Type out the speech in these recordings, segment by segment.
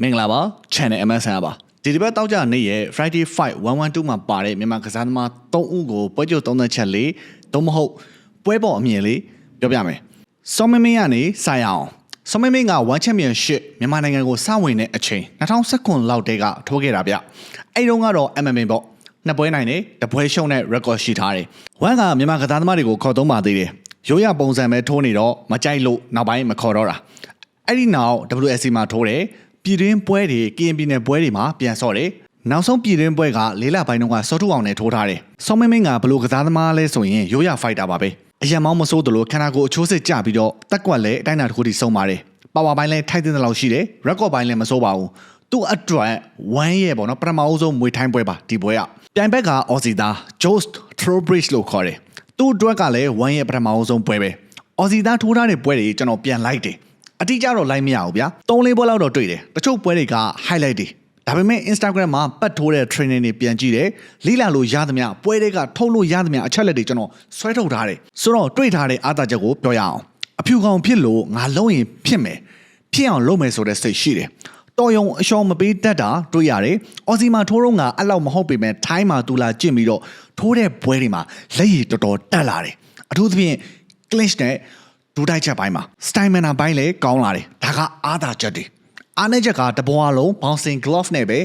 မင်္ဂလာပါ channel MSN ပါဒီတစ်ပတ်တောက်ကြနေ့ရဲ့ Friday Fight 112မှာပါတဲ့မြန်မာကစားသမား3ဦးကိုပွဲကြိုသုံးသက်ချက်လေးသို့မဟုတ်ပွဲပေါ်အမြင်လေးပြောပြမယ်စောမမင်းကနေစာရအောင်စောမမင်းက1 Championship မြန်မာနိုင်ငံကိုစဝင်တဲ့အချိန်2019လောက်တည်းကထိုးခဲ့တာဗျအဲ့တုန်းကတော့ MMA ပေါ့နှစ်ပွဲနိုင်တယ်တပွဲရှုံးတဲ့ record ရှိထားတယ်ဝမ်ကမြန်မာကစားသမားတွေကိုခေါ်သုံးပါသေးတယ်ရိုးရပုံစံပဲထိုးနေတော့မကြိုက်လို့နောက်ပိုင်းမခေါ်တော့တာအဲ့ဒီနောက် WSC မှာထိုးတယ် ပြည်တွင်းပွဲတွေ KNP နယ်ပွဲတွေမှာပြန်ဆော့တယ်နောက်ဆုံးပြည်တွင်းပွဲကလေးလပိုင်းတုန်းကစောထုအောင်နဲ့ထိုးထားတယ်ဆောင်းမင်းမင်းကဘလို့ကစားသမားလဲဆိုရင်ရိုးရဖိုက်တာပါပဲအရန်မောင်းမစိုးသလိုခန္ဓာကိုယ်အချိုးစစ်ကြပြီးတော့တက်ကွက်လည်းအတိုင်းအတာတစ်ခုထိဆုံးပါတယ်ပါဝါပိုင်းလည်းထိုက်တဲ့လောက်ရှိတယ်ရက်ကော့ပိုင်းလည်းမစိုးပါဘူးသူ့အတွက်ဝမ်းရဲ့ပေါ့နော်ပထမအဆုံးမွေထိုင်းပွဲပါဒီပွဲကပြိုင်ဘက်ကအော်စီသား Jost Trowbridge လို့ခေါ်တယ်သူ့အတွက်ကလည်းဝမ်းရဲ့ပထမအဆုံးပွဲပဲအော်စီသားထိုးထားတဲ့ပွဲတွေကျွန်တော်ပြန်လိုက်တယ် အတိအကျတော့လိုက်မရဘူးဗျာ၃လေးပွဲလောက်တော့တွေ့တယ်တချို့ပွဲတွေက highlight တွေဒါပေမဲ့ Instagram မှာပတ်ထိုးတဲ့ training တွေပြန်ကြည့်တယ်လိလာလို့ရသမျှပွဲတွေကထုတ်လို့ရသမျှအချက်လက်တွေကျွန်တော်ဆွဲထုတ်ထားတယ်ဆိုတော့တွေ့ထားတဲ့အားသာချက်ကိုပြောရအောင်အဖြူကောင်ဖြစ်လို့ငါလုံးရင်ဖြစ်မယ်ဖြစ်အောင်လုပ်မယ်ဆိုတဲ့စိတ်ရှိတယ်တော်ယုံအရှော်မပေးတတ်တာတွေ့ရတယ်။အော်စီမာထိုးတော့ငါအဲ့လောက်မဟုတ်ပေမဲ့ထိုင်းမှာတူလာကျင့်ပြီးတော့ထိုးတဲ့ပွဲတွေမှာလက်ရည်တော်တော်တက်လာတယ်။အထူးသဖြင့် clinch နဲ့ ဒူတိုက်ချက်ပိုင်းမှာ style manner ဘိုင်းလည်းကောင်းလာတယ်ဒါကအားသာချက်တွေအားနည်းချက်ကတပွားလုံး bouncing glove နဲ့ပဲ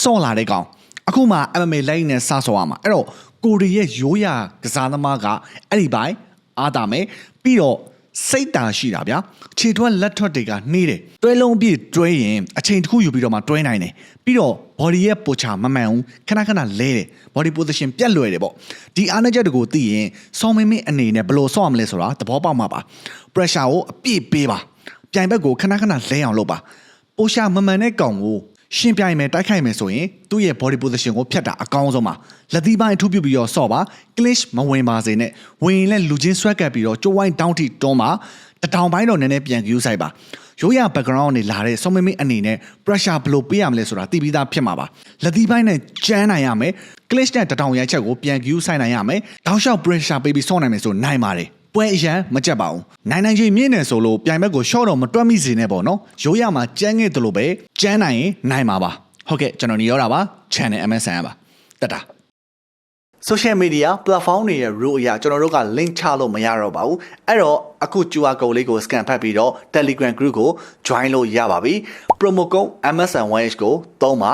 စော့လာတဲ့ကောင်အခုမှ MMA လိုက်နဲ့စဆော့ရမှာအဲ့တော့ကိုရီရဲ့ရိုးရာကစားသမားကအဲ့ဒီဘိုင်းအားသာမယ်ပြီးတော့ စိတ်တာရှိတာဗျာခြေထွက်လက်ထွက်တွေကနှေးတယ်တွဲလုံးအပြည့်တွဲရင်အချိန်တစ်ခုယူပြီးတော့မှတွဲနိုင်တယ်ပြီးတော့ body ရဲ့ posture မမှန်ဘူးခဏခဏလဲတယ် body position ပြက်လွယ်တယ်ပေါ့ဒီအားနည်းချက်တွေကိုသိရင်ဆောင်းမင်းမင်းအနေနဲ့ဘယ်လိုဆော့ရမလဲဆိုတာသဘောပေါက်မှာပါ pressure ကိုအပြည့်ပေးပါပြိုင်ဘက်ကိုခဏခဏလဲအောင်လုပ်ပါ posture မမှန်တဲ့ကောင်ကို ရှင်းပြိုင်မယ်တိုက်ခိုက်မယ်ဆိုရင်သူ့ရဲ့ body position ကိုဖျက်တာအကောင်းဆုံးပါလက်သီးပိုင်းအထူးပြုပြီးတော့ဆော့ပါ clinch မဝင်ပါစေနဲ့ဝင်ရင်လည်းလူချင်းဆွဲကပ်ပြီးတော့ကြိုးဝိုင်းတောင်းထိတွန်းပါတတောင်ပိုင်းတော့နည်းနည်းပြန်ကြည့်ဆိုင်ပါရိုးရ background နေလာတဲ့ဆောင်းမင်းမင်းအနေနဲ့ pressure ဘယ်လိုပေးရမလဲဆိုတာသိပြီးသားဖြစ်မှာပါလက်သီးပိုင်းနဲ့ကျန်းနိုင်ရမယ် clinch နဲ့တတောင်ရိုက်ချက်ကိုပြန်ကြည့်ဆိုင်နိုင်ရမယ်တောက်လျှောက် pressure ပေးပြီးဆော့နိုင်မယ်ဆိုနိုင်ပါတယ် ပွဲအရန်မကြက်ပါဘူးနိုင်နိုင်ချင်းမြင့်နေဆိုလို့ပြိုင်ဘက်ကို short တော့မတွက်မိစေနဲ့ပေါ့နော်ရိုးရမှာကျန်းခဲ့တယ်လို့ပဲကျန်းနိုင်ရင်နိုင်မှာပါဟုတ်ကဲ့ကျွန်တော်နေရောတာပါ channel MSN ပါတက်တာ social media platform တွေရဲ့ rule အရကျွန်တော်တို့က link ချလို့မရတော့ပါဘူးအဲ့တော့အခု QR code လေးကို scan ဖတ်ပြီးတော့ Telegram group ကို join လို့ရပါပြီ promo code MSN1H ကိုသုံးပါ